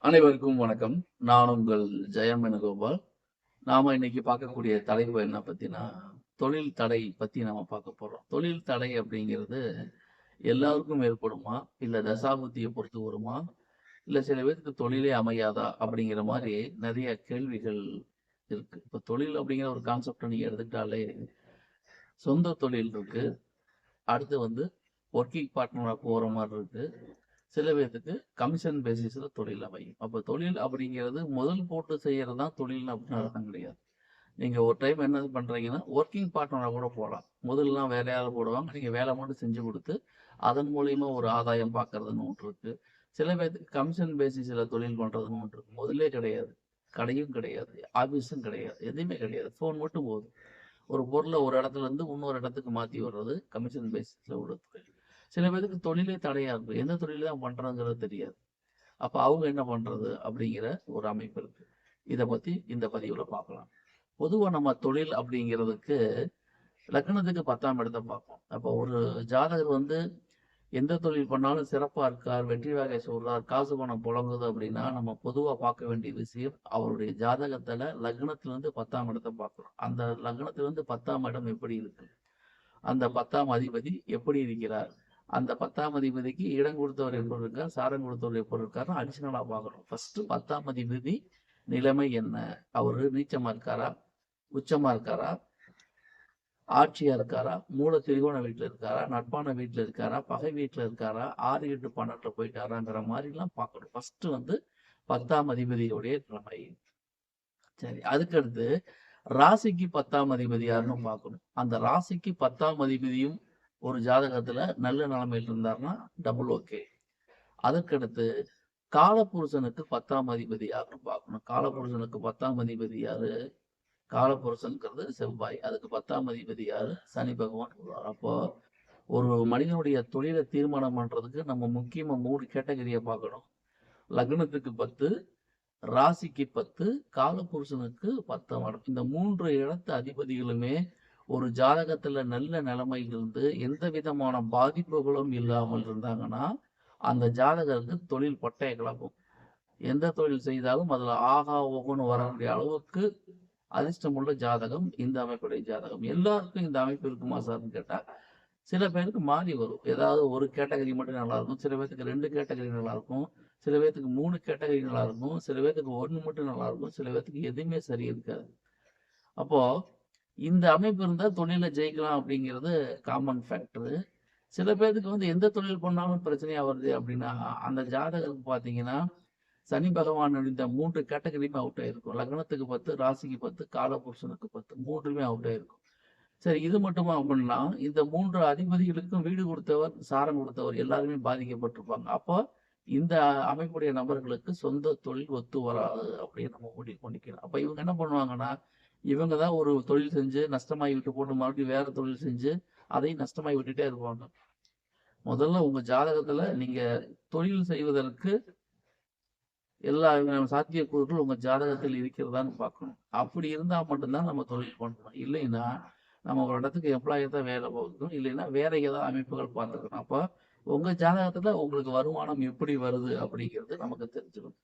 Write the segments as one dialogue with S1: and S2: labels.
S1: அனைவருக்கும் வணக்கம். நான் உங்கள் ஜெயம் வேணுகோபால். நாம இன்னைக்கு பார்க்கக்கூடிய தலைப்பு என்ன பத்தினா தொழில் தடை பத்தி நாம பார்க்க போறோம். தொழில் தடை அப்படிங்கிறது எல்லாருக்கும் ஏற்படுமா? இல்ல தசாபுத்தியை பொறுத்து வருமா? இல்ல சில பேருக்கு தொழிலே அமையாதா? அப்படிங்கிற மாதிரி நிறைய கேள்விகள் இருக்கு. இப்ப தொழில் அப்படிங்கிற ஒரு கான்செப்டை நீங்க எடுத்துக்கிட்டாலே சொந்த தொழில் இருக்கு. அடுத்து வந்து ஒர்க்கிங் பார்ட்னராக போகிற மாதிரி இருக்குது சில பேர்த்துக்கு கமிஷன் பேசிஸில் தொழில் அமையும். அப்போ தொழில் அப்படிங்கிறது முதல் போட்டு செய்யறது தான் தொழில் அப்படின்னு அர்த்தம் கிடையாது. நீங்கள் ஒரு டைம் என்ன பண்ணுறீங்கன்னா ஒர்க்கிங் பார்ட்னராக கூட போகலாம் முதல்லாம் வேலையால் போடுவாங்க? நீங்கள் வேலை மட்டும் செஞ்சு கொடுத்து அதன் மூலியமா ஒரு ஆதாயம் பார்க்கறதுன்னு ஒன்று இருக்கு. சில பேர்த்துக்கு கமிஷன் பேசிஸில் தொழில் பண்ணுறதுன்னு ஒன்று இருக்கு. முதல்லே கிடையாது. கடையும் கிடையாது. ஆஃபீஸும் கிடையாது. எதுவுமே கிடையாது. ஃபோன் மட்டும் போதும். ஒரு பொருளை ஒரு இடத்துல இருந்து இன்னொரு இடத்துக்கு மாற்றி வர்றது கமிஷன் பேசிஸில் உள்ள தொழில். சில பேருக்கு தொழிலே தடையா இருக்கும் எந்த தொழில் தான் பண்றதுங்கிறது தெரியாது. அப்ப அவங்க என்ன பண்றது அப்படிங்கிற ஒரு அமைப்பு இருக்கு. இத பத்தி இந்த பதிவுல பார்க்கலாம். பொதுவா நம்ம தொழில் அப்படிங்கிறதுக்கு லக்னத்துக்கு பத்தாம் இடத்தை பார்ப்போம். அப்போ ஒரு ஜாதகர் வந்து எந்த தொழில் பண்ணாலும் சிறப்பா இருக்கார் வெற்றி வகை சொல்றார் காசு பணம் புழங்குது அப்படின்னா நம்ம பொதுவா பார்க்க வேண்டிய விஷயம் அவருடைய ஜாதகத்துல லக்னத்துல இருந்து பத்தாம் இடத்தை பார்க்குறோம் அந்த லக்னத்துல இருந்து பத்தாம் இடம் எப்படி இருக்கு? அந்த பத்தாம் அதிபதி எப்படி இருக்கிறார்? அந்த பத்தாம் அதிபதிக்கு இடம் கொடுத்தவர் எப்படி இருக்கார்? சாரம் கொடுத்தவர் எப்படி இருக்காருன்னு அடிஷனலா பார்க்கணும். ஃபர்ஸ்ட் பத்தாம் அதிபதி நிலைமை என்ன? அவரு நீச்சமா இருக்காரா? உச்சமா இருக்காரா? ஆட்சியா இருக்காரா? மூல திரிகோண வீட்டுல இருக்காரா? நட்பான வீட்டுல இருக்காரா? பகை வீட்டுல இருக்காரா? ஆறு எட்டு பன்னெண்டுல போயிட்டாராங்கிற மாதிரி எல்லாம் பார்க்கணும். ஃபர்ஸ்ட் வந்து பத்தாம் அதிபதியுடைய நிலைமை. சரி அதுக்கடுத்து ராசிக்கு பத்தாம் அதிபதி யாருன்னு பார்க்கணும். அந்த ராசிக்கு பத்தாம் அதிபதியும் ஒரு ஜாதகத்துல நல்ல நிலைமையில் இருந்தாருன்னா டபுள் ஓகே அதற்கடுத்து காலபுருஷனுக்கு பத்தாம் அதிபதி யாருன்னு பார்க்கணும். காலபுருஷனுக்கு பத்தாம் அதிபதி யாரு? காலபுருஷனுங்கிறது செவ்வாய். அதுக்கு பத்தாம் அதிபதி யாரு? சனி பகவான் அப்போ ஒரு மனிதனுடைய தொழிலை தீர்மானம் பண்றதுக்கு நம்ம முக்கியமா மூணு கேட்டகரியை பார்க்கணும். லக்னத்துக்கு பத்து ராசிக்கு பத்து காலபுருஷனுக்கு பத்தாம் இடம். இந்த மூன்று இடத்து அதிபதிகளுமே ஒரு ஜாதகத்துல நல்ல நிலைமை இருந்து எந்த விதமான பாதிப்புகளும் இல்லாமல் இருந்தாங்கன்னா அந்த ஜாதகருக்கு தொழில் பட்டய கிளப்பும் எந்த தொழில் செய்தாலும் அதுல ஆகா ஓகோன்னு வரக்கூடிய அளவுக்கு அதிர்ஷ்டமுள்ள ஜாதகம் இந்த அமைப்புடைய ஜாதகம். எல்லாருக்கும் இந்த அமைப்பு இருக்குமா சார்னு கேட்டா சில பேருக்கு மாறி வரும். ஏதாவது ஒரு கேட்டகரி மட்டும் நல்லா இருக்கும் சில பேர்த்துக்கு ரெண்டு கேட்டகரி நல்லா இருக்கும் சில பேர்த்துக்கு மூணு கேட்டகரி நல்லா இருக்கும் சில பேர்த்துக்கு ஒன்று மட்டும் நல்லா இருக்கும் சில பேர்த்துக்கு எதுவுமே சரி இருக்காது. அப்போ இந்த அமைப்பு இருந்தால் தொழிலை ஜெயிக்கலாம் அப்படிங்கிறது காமன் ஃபேக்டரு சில பேருக்கு வந்து எந்த தொழில் பண்ணாலும் பிரச்சனையாக வருது அப்படின்னா அந்த ஜாதகருக்கு பார்த்தீங்கன்னா சனி பகவான் இந்த மூன்று கேட்டகரியுமே அவுட் ஆயிருக்கும். லக்னத்துக்கு பத்து ராசிக்கு பத்து காலபுருஷனுக்கு பத்து மூன்றுமே அவுட் ஆயிருக்கும். சரி இது மட்டுமா அப்படின்னா இந்த மூன்று அதிபதிகளுக்கும் வீடு கொடுத்தவர் சாரம் கொடுத்தவர் எல்லாருமே பாதிக்கப்பட்டிருப்பாங்க. அப்போ இந்த அமைப்புடைய நபர்களுக்கு சொந்த தொழில் ஒத்து வராது அப்படின்னு நம்ம முடிவு பண்ணிக்கலாம் அப்போ இவங்க என்ன பண்ணுவாங்கன்னா இவங்க தான் ஒரு தொழில் செஞ்சு நஷ்டமாகி விட்டு போட்டு மறுபடியும் வேற தொழில் செஞ்சு அதையும் நஷ்டமாகி விட்டுட்டே இருப்பாங்க. முதல்ல உங்க ஜாதகத்துல நீங்க தொழில் செய்வதற்கு எல்லா விதமான சாத்தியக்கூறுகள் உங்க ஜாதகத்தில் இருக்கிறதான்னு பார்க்கணும். அப்படி இருந்தா மட்டும்தான் நம்ம தொழில் பண்ணணும். இல்லைன்னா நம்ம ஒரு இடத்துக்கு எம்ப்ளாயி தான் வேலை போகணும் இல்லைன்னா வேற ஏதாவது அமைப்புகள் பார்த்துக்கணும். அப்போ உங்க ஜாதகத்துல உங்களுக்கு வருமானம் எப்படி வருது அப்படிங்கிறது நமக்கு தெரிஞ்சிடும்.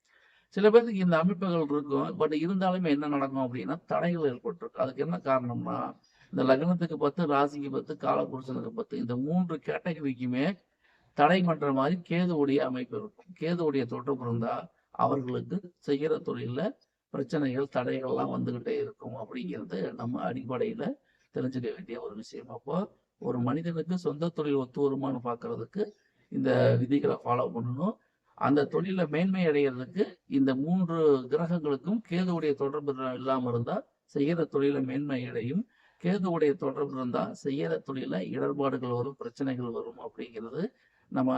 S1: சில பேருக்கு இந்த அமைப்புகள் இருக்கும். பட் இருந்தாலுமே என்ன நடக்கும் அப்படின்னா தடைகள் ஏற்பட்டிருக்கும் அதுக்கு என்ன காரணம்னா இந்த லக்னத்துக்கு பத்து ராசிக்கு பத்து காலபுருஷனுக்கு பத்து இந்த மூன்று கேட்டகரிக்குமே தடை பண்ற மாதிரி கேதுவுடைய அமைப்பு இருக்கும். கேதுவுடைய தொடர்பு இருந்தா அவர்களுக்கு செய்கிற தொழில பிரச்சனைகள் தடைகள்லாம் வந்துகிட்டே இருக்கும் அப்படிங்கிறது நம்ம அடிப்படையில தெரிஞ்சுக்க வேண்டிய ஒரு விஷயம். அப்போ ஒரு மனிதனுக்கு சொந்த தொழில் ஒத்து வருமானு பார்க்கறதுக்கு இந்த விதிகளை ஃபாலோ பண்ணணும். அந்த தொழில மேன்மை அடைகிறதுக்கு இந்த மூன்று கிரகங்களுக்கும் கேதுவுடைய தொடர்பு இல்லாமல் இருந்தா செய்கிற தொழில மேன்மை அடையும். கேதுவுடைய தொடர்பு இருந்தா செய்கிற தொழில இடர்பாடுகள் வரும் பிரச்சனைகள் வரும் அப்படிங்கிறது நம்ம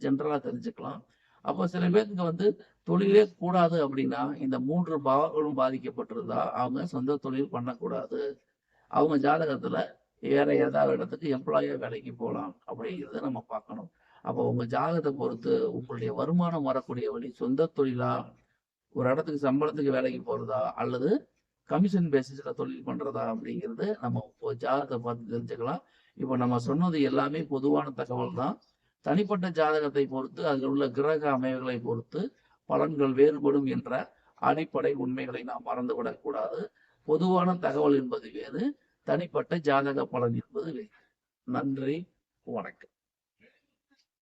S1: ஜென்ரலா தெரிஞ்சுக்கலாம். அப்போ சில பேருக்கு வந்து தொழிலே கூடாது அப்படின்னா இந்த மூன்று பாவங்களும் பாதிக்கப்பட்டிருந்தா அவங்க சொந்த தொழில் பண்ணக்கூடாது. அவங்க ஜாதகத்துல வேற ஏதாவது இடத்துக்கு எம்ப்ளாயா வேலைக்கு போகலாம் அப்படிங்கிறத நம்ம பார்க்கணும். அப்போ உங்க ஜாதகத்தை பொறுத்து உங்களுடைய வருமானம் வரக்கூடிய வழி சொந்த தொழிலா? ஒரு இடத்துக்கு சம்பளத்துக்கு வேலைக்கு போறதா? அல்லது கமிஷன் பேசிஸ்ல தொழில் பண்றதா? அப்படிங்கிறது நம்ம இப்போ ஜாதகத்தை பார்த்து தெரிஞ்சுக்கலாம். இப்போ நம்ம சொன்னது எல்லாமே பொதுவான தகவல் தான். தனிப்பட்ட ஜாதகத்தை பொறுத்து அதில் உள்ள கிரக அமைவுகளை பொறுத்து பலன்கள் வேறுபடும் என்ற அடிப்படை உண்மைகளை நாம் மறந்துவிடக்கூடாது பொதுவான தகவல் என்பது வேறு தனிப்பட்ட ஜாதக பலன் என்பது வேறு. நன்றி வணக்கம்.